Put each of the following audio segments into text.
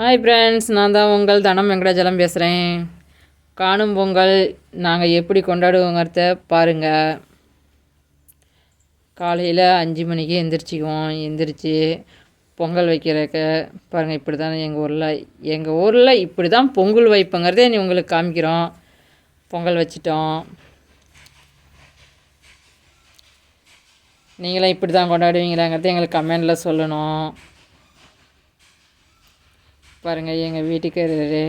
Hi friends நான் தான் உங்கள் தனம் வெங்கடாஜலம் பேசுகிறேன் காணும் பொங்கல் நாங்கள் எப்படி கொண்டாடுவோங்கிறத பாருங்கள் காலையில் அஞ்சு மணிக்கு எந்திரிச்சிக்குவோம். எந்திரிச்சு பொங்கல் வைக்கிறக்க பாருங்கள் இப்படி தான் எங்கள் ஊரில் எங்கள் ஊரில் இப்படி தான் பொங்கல் வைப்புங்கிறதே நீ உங்களுக்கு காமிக்கிறோம். பொங்கல் வச்சிட்டோம். நீங்களாம் இப்படி தான் கொண்டாடுவீங்களாங்கிறத எங்களுக்கு கமெண்டில் சொல்லணும். பாருங்கள் எங்கள் வீட்டுக்காரரு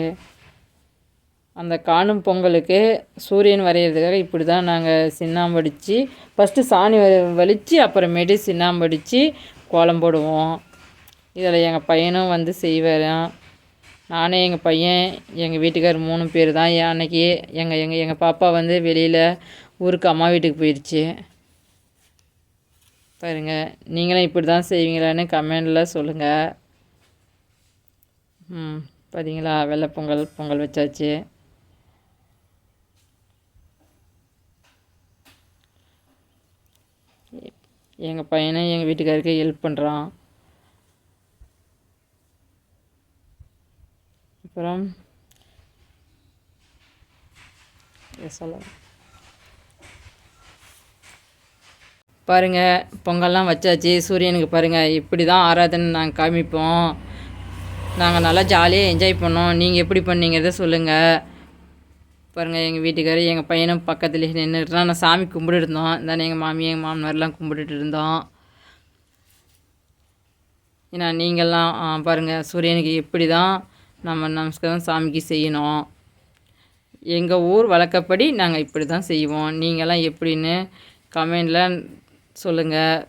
அந்த காணும் பொங்கலுக்கு சூரியன் வரைகிறதுக்காக இப்படி தான் நாங்கள் சின்னாம்படித்து ஃபஸ்ட்டு சாணி வலித்து அப்புறமேட்டு சின்னாம்படித்து கோலம் போடுவோம். இதில் எங்கள் பையனும் வந்து செய்வார். நானே எங்கள் பையன் எங்கள் வீட்டுக்கார் மூணு பேர் தான் அன்னைக்கு எங்கள் எங்கள் எங்கள் பாப்பா வந்து வெளியில் ஊருக்கு அம்மா வீட்டுக்கு போயிடுச்சு பாருங்கள் நீங்களும் இப்படி தான் செய்வீங்களான்னு கமெண்டில் சொல்லுங்கள் ம் பார்த்தீங்களா வெள்ளை பொங்கல் பொங்கல் வச்சாச்சு. எங்கள் பையனை எங்கள் வீட்டுக்காருக்கு ஹெல்ப் பண்ணுறான் அப்புறம் சொல்ல பாருங்கள் பொங்கல்லாம் வச்சாச்சு. சூரியனுக்கு பாருங்கள் இப்படி தான் ஆராதனை நாங்கள் காமிப்போம். நாங்கள் நல்லா ஜாலியாக என்ஜாய் பண்ணோம். நீங்கள் எப்படி பண்ணீங்கிறத சொல்லுங்கள் பாருங்கள் எங்கள் வீட்டுக்காரர் எங்கள் பையனும் பக்கத்துலேயே நின்றுட்டு நான் சாமி கும்பிட்டு இருந்தோம். தானே எங்கள் மாமி எங்கள் மாமனார்லாம் கும்பிட்டுட்டு இருந்தோம். ஏன்னா நீங்கள்லாம் பாருங்கள் சூரியனுக்கு எப்படி தான் நம்ம நமஸ்காரம் சாமிக்கு செய்யணும். எங்கள் ஊர் வழக்கப்படி நாங்கள் இப்படி தான் செய்வோம். நீங்களாம் எப்படின்னு கமெண்டில் சொல்லுங்கள்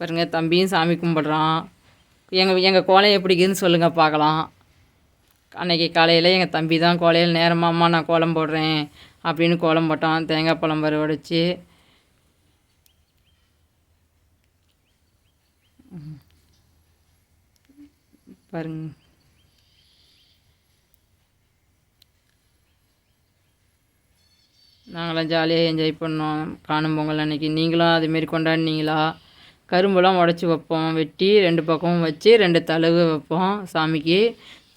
பாருங்கள் தம்பியும் சாமி கும்பிட்றான். எங்கள் எங்கள் கோலம் எப்படி இருக்குதுன்னு சொல்லுங்கள் பார்க்கலாம். அன்றைக்கி காலையில் எங்கள் தம்பி தான் கோலையில் நேரமாக அம்மா நான் கோலம் போடுறேன் அப்படின்னு கோலம் போட்டான். தேங்காய் பழம் பரு உடச்சி பாருங்க. நாங்களாம் ஜாலியாக என்ஜாய் பண்ணோம். காணும் பொங்கல் அன்றைக்கி நீங்களும் அதுமாரி கொண்டாடினீங்களா? கரும்புலாம் உடச்சி வைப்போம். வெட்டி ரெண்டு பக்கமும் வச்சு ரெண்டு தழுவு வைப்போம். சாமிக்கு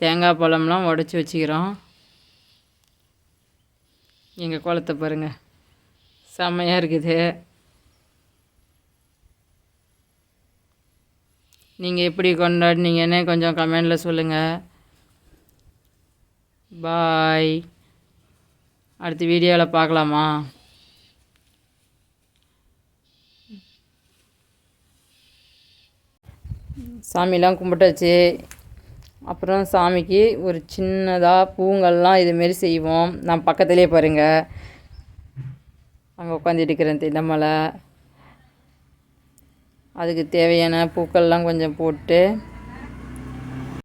தேங்காய் பழம்லாம் உடச்சி வச்சுக்கிறோம். எங்கள் குளத்தை பாருங்கள் செம்மையாக இருக்குது. நீங்கள் எப்படி கொண்டாடினீங்கன்னு கொஞ்சம் கமெண்டில் சொல்லுங்கள் பாய். அடுத்த வீடியோவில் பார்க்கலாமா? சாமிலாம் கும்பிட்டாச்சு. அப்புறம் சாமிக்கு ஒரு சின்னதாக பூங்கல்லாம் இதுமாரி செய்வோம். நான் பக்கத்துலேயே பாருங்கள் அங்கே உட்காந்துட்டு இருக்கிறேன் திண்டமலை அதுக்கு தேவையான பூக்கள்லாம் கொஞ்சம் போட்டு